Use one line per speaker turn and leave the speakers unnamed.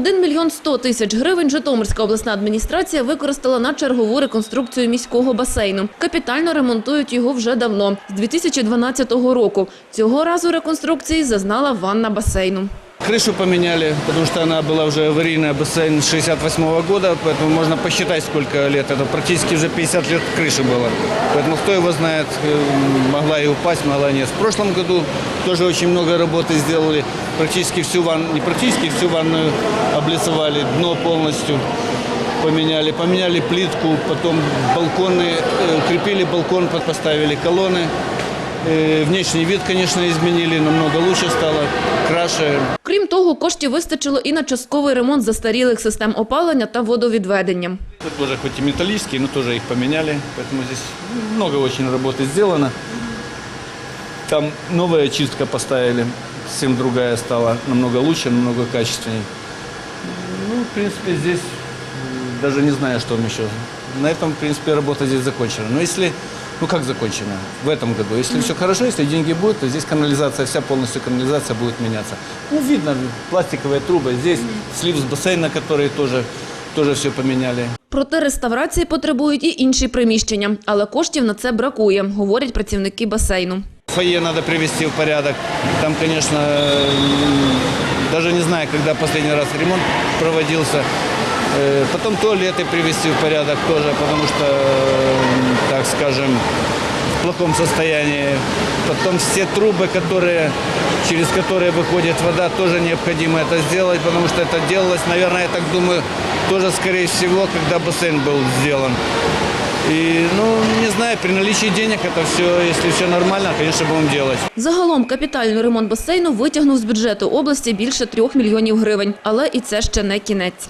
1 мільйон 100 тисяч гривень Житомирська обласна адміністрація використала на чергову реконструкцію міського басейну. Капітально ремонтують його вже давно, з 2012 року. Цього разу реконструкції зазнала ванна басейну.
Крышу поменяли, потому что она была уже аварийная, бассейн 68 года, поэтому можно посчитать, сколько лет. Это практически уже 50 лет крыши было. Поэтому кто его знает, э, могла и упасть, могла и нет. В прошлом году тоже очень много работы сделали. Практически всю ванну, не практически всю ванную облицевали, дно полностью поменяли. Поменяли плитку, потом балконы, э, укрепили балкон, поставили колонны. Э, Внешний вид, конечно, изменили, намного лучше стало, краше.
Крім того, коштів вистачило і на частковий ремонт застарілих систем опалення та водовідведення.
Тут тоже хоть и металлические, но тоже их поменяли, поэтому здесь много очень работы сделано. Там новая чистка поставили, совсем другая стала, намного лучше, намного качественнее. Ну, в принципе, здесь м, даже не знаю, что вам еще. На этом, в принципе, работа здесь закончена. Но если, ну как закончена? В этом году. Если все хорошо, если деньги будут, то здесь канализация, вся полностью канализация будет меняться. Ну, видно, пластиковые трубы. Здесь слив с бассейна, который тоже, тоже все поменяли.
Проте реставрації потребують і інші приміщення, але коштів на це бракує, говорять працівники басейну.
Фойе надо привести в порядок. Там, конечно, м, даже не знаю, когда последний раз ремонт проводился. Э, Потом туалеты привести в порядок тоже, потому что, м, так скажем, в плохом состоянии. Потом все трубы, которые, через которые выходит вода, тоже необходимо это сделать, потому что это делалось, наверное, я так думаю, тоже, скорее всего, когда бассейн был сделан. И, ну, не знаю, при наличии денег это все, если все нормально, конечно, будем делать.
Загалом капітальний ремонт басейну витягнув з бюджету області більше трьох мільйонів гривень. Але і це ще не кінець.